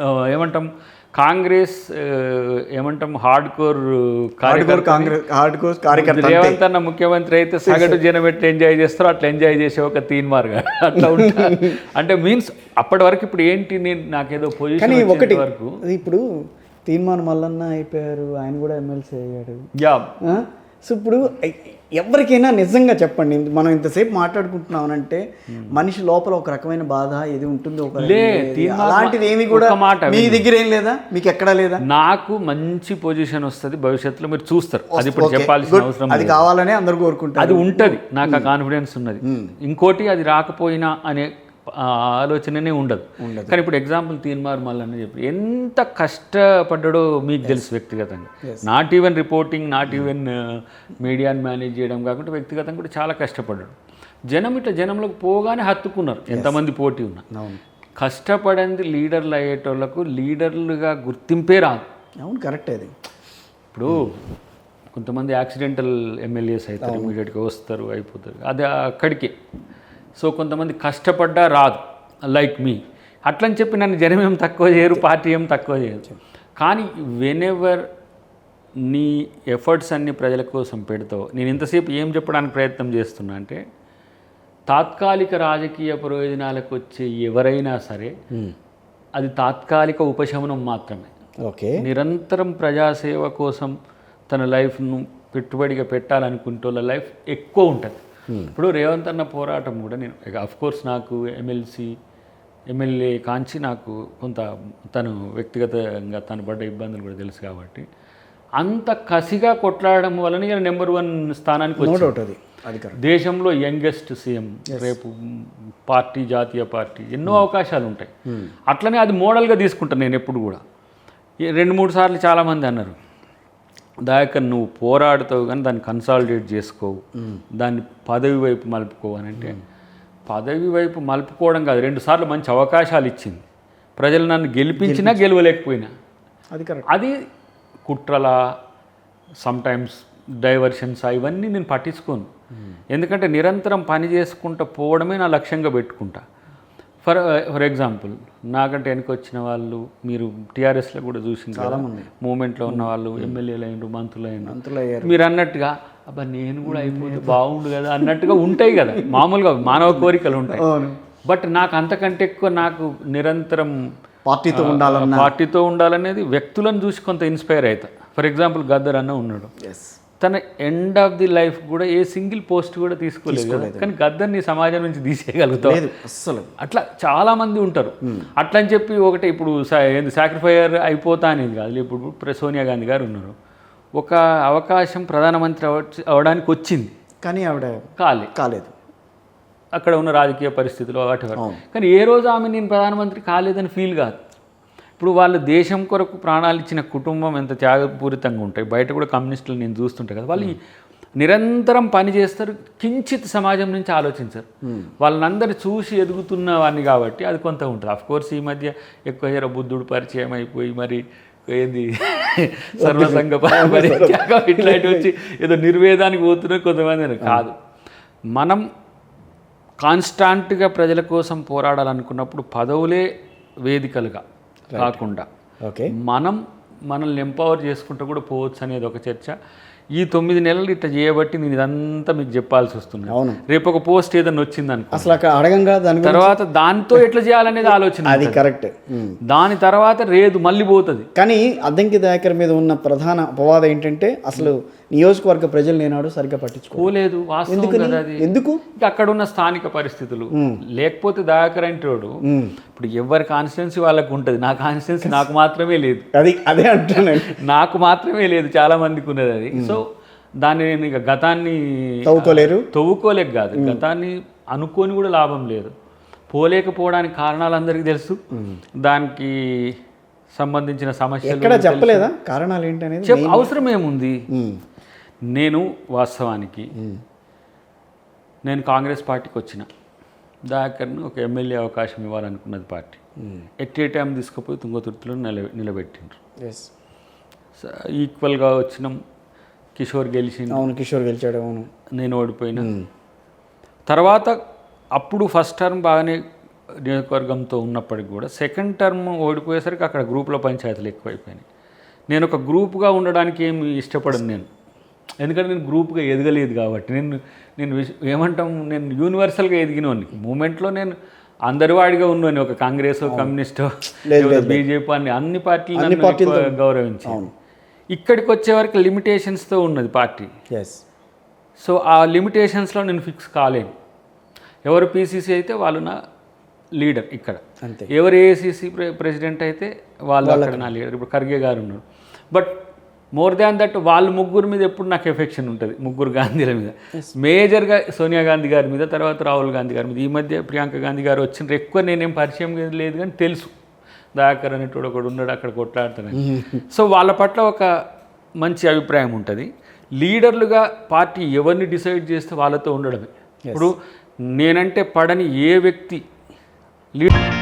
ఆ, ఏమంటాం? కాంగ్రెస్ ఆ, ఏమంటాం? Hard core hard core Congress hard core కార్యకర్త. రేవంత్ అన్న ముఖ్యమంత్రి అయితే సగటు జనం ఎట్లా ఎంజాయ్ చేస్తారో అట్లా ఎంజాయ్ చేసే ఒక తీన్ మార్గా. అట్లా ఉంటా. అంటే మీన్స్ అప్పటి వరకు ఇప్పుడు ఏంటి నేను నాకేదో పొజిషన్ ఒకటి వరకు ఇప్పుడు తీర్మానం మల్లన్న అయిపోయారు ఆయన కూడా ఎమ్మెల్సీ అయ్యాడు. యా? సో ఇప్పుడు ఎవరికైనా నిజంగా చెప్పండి మనం ఇంతసేపు మాట్లాడుకుంటున్నామనంటే మనిషి లోపల ఒక రకమైన బాధ ఇది ఉంటుంది ఒక అలాంటిది ఏమి కూడా మాట మీ దగ్గర ఏం లేదా? మీకు ఎక్కడా లేదా? నాకు మంచి పొజిషన్ వస్తుంది భవిష్యత్తులో మీరు చూస్తారు. అది ఇప్పుడు చెప్పాల్సిన. అవసరం అది కావాలనే అందరు కోరుకుంటారు. అది ఉంటది నాకు ఆ కాన్ఫిడెన్స్ ఉన్నది. ఇంకోటి అది రాకపోయినా అనే ఆలోచననే ఉండదు. కానీ ఇప్పుడు ఎగ్జాంపుల్ తీన్మార్ మల్లన్న చెప్పి ఎంత కష్టపడ్డాడో మీకు తెలుసు వ్యక్తిగతంగా. Not even reporting not even మీడియాని మేనేజ్ చేయడం కాకుండా వ్యక్తిగతంగా కూడా చాలా కష్టపడ్డాడు. జనం ఇట్లా జనంలోకి పోగానే హత్తుకున్నారు. ఎంతమంది పోటీ ఉన్నా. అవును. కష్టపడింది లీడర్లు అయ్యేటోళ్ళకు లీడర్లుగా గుర్తింపే రాదు. అవును కరెక్ట్ అది. ఇప్పుడు కొంతమంది యాక్సిడెంటల్ ఎమ్మెల్యేస్ అవుతారు ఇమీడియట్గా వస్తారు అయిపోతారు. అది అక్కడికే. సో కొంతమంది కష్టపడ్డా రాదు లైక్ మీ. అట్లని చెప్పి నన్ను జనం ఏం తక్కువ చేయరు పార్టీ ఏం తక్కువ చేయరు కానీ వెనెవర్ నీ ఎఫర్ట్స్ అన్ని ప్రజల కోసం పెడతావు నేను ఇంతసేపు ఏం చెప్పడానికి ప్రయత్నం చేస్తున్నా అంటే తాత్కాలిక రాజకీయ ప్రయోజనాలకు వచ్చే ఎవరైనా సరే అది తాత్కాలిక ఉపశమనం మాత్రమే. ఓకే. నిరంతరం ప్రజాసేవ కోసం తన లైఫ్ను పెట్టుబడిగా పెట్టాలనుకుంటే వాళ్ళ లైఫ్ ఎక్కువ ఉంటుంది. ఇప్పుడు రేవంత్ అన్న పోరాటం కూడా నేను అఫ్ కోర్స్ నాకు ఎమ్మెల్సీ ఎమ్మెల్యే కాంచి నాకు కొంత తను వ్యక్తిగతంగా తను పడ్డ ఇబ్బందులు కూడా తెలుసు కాబట్టి అంత కసిగా కొట్లాడడం వలన ఈయన నెంబర్ వన్ స్థానానికి కరెక్ట్ దేశంలో యంగెస్ట్ సీఎం రేపు పార్టీ జాతీయ పార్టీ ఎన్నో అవకాశాలు ఉంటాయి. అట్లనే అది మోడల్గా తీసుకుంటాను నేను ఎప్పుడు కూడా. రెండు మూడు సార్లు చాలామంది అన్నారు. దాయకర్ నువ్వు పోరాడుతావు కానీ దాన్ని కన్సాలిడేట్ చేసుకోవు. దాన్ని పదవి వైపు మలుపుకోవు అని అంటే పదవి వైపు మలుపుకోవడం కాదు. రెండు సార్లు మంచి అవకాశాలు ఇచ్చింది. ప్రజలు నన్ను గెలిపించినా గెలవలేకపోయినా. అది కరెక్ట్. అది కుట్రల సమ్టైమ్స్ డైవర్షన్స్ ఇవన్నీ నేను పట్టించుకోను. ఎందుకంటే నిరంతరం పని చేసుకుంటూ పోవడమే నా లక్ష్యంగా పెట్టుకుంటా. ఫర్ ఫర్ ఎగ్జాంపుల్ నాకంటే వెనక వచ్చిన వాళ్ళు మీరు టీఆర్ఎస్లో కూడా చూసింది కదా మూమెంట్లో ఉన్న వాళ్ళు ఎమ్మెల్యేలు అయినరు మంత్రులు అయినరు మీరు అన్నట్టుగా అబ్బా నేను కూడా అయిపోతే బాగుండు కదా అన్నట్టుగా ఉంటాయి కదా. మామూలుగా మానవ కోరికలు ఉంటాయి. బట్ నాకు అంతకంటే ఎక్కువ నాకు నిరంతరం పార్టీతో ఉండాలన్న. పార్టీతో ఉండాలనేది వ్యక్తులను చూసి కొంత ఇన్స్పైర్ అవుతా ఫర్ ఎగ్జాంపుల్ గద్దర్ అన్న ఉన్నాడు. ఎస్ తన ఎండ్ ఆఫ్ ది లైఫ్ కూడా ఏ సింగిల్ పోస్ట్ కూడా తీసుకోలేదు కానీ గద్దర్ని సమాజం నుంచి తీసేయగలుగుతావు? లేదు అస్సలు. అట్లా చాలా మంది ఉంటారు. అట్లా అని చెప్పి ఒకటి ఇప్పుడు ఏంది సాక్రిఫైయర్ అయిపోతా అనేది కాదు. ఇప్పుడు సోనియా గాంధీ గారు ఉన్నారు. ఒక అవకాశం ప్రధానమంత్రి అవ- అవడానికి వచ్చింది. కానీ ఆవిడ కాలే. కాలేదు. అక్కడ ఉన్న రాజకీయ పరిస్థితులు వాటి కానీ ఏ రోజు ఆమె నేను ప్రధానమంత్రి కాలేదని ఫీల్ కాదు. ఇప్పుడు వాళ్ళు దేశం కొరకు ప్రాణాలు ఇచ్చిన కుటుంబం ఎంత త్యాగపూరితంగా ఉంటాయి. బయట కూడా కమ్యూనిస్టులు నేను చూస్తుంటాయి కదా. వాళ్ళు ఈ నిరంతరం పని చేస్తారు. కించిత్ సమాజం నుంచి ఆలోచించరు. వాళ్ళందరూ చూసి ఎదుగుతున్న వాడిని కాబట్టి అది కొంత ఉంటుంది. అఫ్ కోర్స్ ఈ మధ్య ఎక్కువ బుద్ధుడు పరిచయం అయిపోయి మరి ఏంది? సర్వసంగ ఇట్లాంటివి వచ్చి ఏదో నిర్వేదానికి పోతున్నారు కొంతమంది. కాదు. మనం కాన్స్టాంట్గా ప్రజల కోసం పోరాడాలనుకున్నప్పుడు పదవులే వేదికలుగా. కాకుండా ఓకే మనం మనల్ని ఎంపవర్ చేసుకుంటూ కూడా పోవచ్చు అనేది ఒక చర్చ. ఈ తొమ్మిది నెలలు ఇట్లా చేయబట్టి నేను ఇదంతా మీకు చెప్పాల్సి వస్తుంది. అవును. రేపు ఒక పోస్ట్ ఏదైనా వచ్చింది అనుకో అసలు అక్కడ అడగంగా దాని తర్వాత దాంతో ఎట్లా చేయాలనేది ఆలోచన అది కరెక్ట్. దాని తర్వాత రేదు మళ్ళీ పోతుంది. కానీ అద్దంకి దయాకర్ మీద ఉన్న ప్రధాన అపవాదం ఏంటంటే అసలు నియోజకవర్గ ప్రజలు నేనాడు సరిగ్గా పట్టించుకో పోలేదు వాస్తవం కదా అది. ఎందుకు? అక్కడ ఉన్న స్థానిక పరిస్థితులు. లేకపోతే దయాకర్ అంటాడు. ఇప్పుడు ఎవరి కాన్స్టిట్యున్సీ వాళ్ళకు ఉంటుంది? నా కాన్స్టిట్యున్సీ నాకు మాత్రమే లేదు. అది అదే అంటున్నాను. నాకు మాత్రమే లేదు చాలా మందికి ఉన్నది అది. సో దాన్ని నేను ఇక గతాన్ని తవ్వుకోలేరు? తవ్వుకోలేక కాదు. గతాన్ని అనుకోని కూడా లాభం లేదు. పోలేకపోవడానికి కారణాలు అందరికీ తెలుసు దానికి సంబంధించిన సమస్యలు ఎక్కడ చెప్పలేదా? కారణాలు ఏంటనేది అవసరం ఏముంది. నేను వాస్తవానికి నేను కాంగ్రెస్ పార్టీకి వచ్చిన. దాకర్ను ఒక ఎమ్మెల్యే అవకాశం ఇవ్వాలనుకున్నది పార్టీ. ఎట్ ఏ టైం తీసుకుపోయి తుంగతుర్తిలో నిల నిలబెట్టిండ్రు. ఈక్వల్గా వచ్చినాం కిషోర్ గెలిచిండు. అవును కిషోర్ గెలిచాడు అవును. నేను ఓడిపోయినా. తర్వాత అప్పుడు ఫస్ట్ టర్మ్ బాగానే నియోజకవర్గంతో ఉన్నప్పటికి కూడా సెకండ్ టర్మ్ ఓడిపోయేసరికి అక్కడ గ్రూప్లో పంచాయతీలు ఎక్కువైపోయినాయి. నేను ఒక గ్రూప్గా ఉండడానికి ఏమి ఇష్టపడను నేను. ఎందుకంటే నేను గ్రూప్గా ఎదగలేదు కాబట్టి. నేను నేను ఏమంటాం నేను యూనివర్సల్గా ఎదిగినోని మూమెంట్లో నేను అందరి వాడిగా ఉన్నాను ఒక కాంగ్రెస్ కమ్యూనిస్టు బీజేపీ అని అన్ని పార్టీలు గౌరవించాను ఇక్కడికి వచ్చే వరకు లిమిటేషన్స్తో ఉన్నది పార్టీ. సో ఆ లిమిటేషన్స్లో నేను ఫిక్స్ కాలేను ఎవరు పీసీసీ అయితే వాళ్ళు నా లీడర్ ఇక్కడ. అంతే. ఎవరు ఏఐసీసీ ప్రెసిడెంట్ అయితే వాళ్ళు అక్కడ నా లీడర్. ఇప్పుడు ఖర్గే గారు ఉన్నారు బట్ మోర్ దాన్ దట్ వాళ్ళ ముగ్గురు మీద ఎప్పుడు నాకు ఎఫెక్షన్ ఉంటుంది. ముగ్గురు గాంధీల మీద. మేజర్గా సోనియా గాంధీ గారి మీద తర్వాత రాహుల్ గాంధీ గారి మీద. ఈ మధ్య ప్రియాంక గాంధీ గారు వచ్చిన ఎక్కువ నేనేం పరిచయం లేదు కానీ తెలుసు. దాకర్ అనేటోడు ఒకడు ఉన్నాడు అక్కడ కొట్లాడుతానని సో వాళ్ళ పట్ల ఒక మంచి అభిప్రాయం ఉంటుంది. లీడర్లుగా పార్టీ ఎవరిని డిసైడ్ చేస్తే వాళ్ళతో ఉండడమే. ఇప్పుడు నేనంటే పడని ఏ వ్యక్తి లీడర్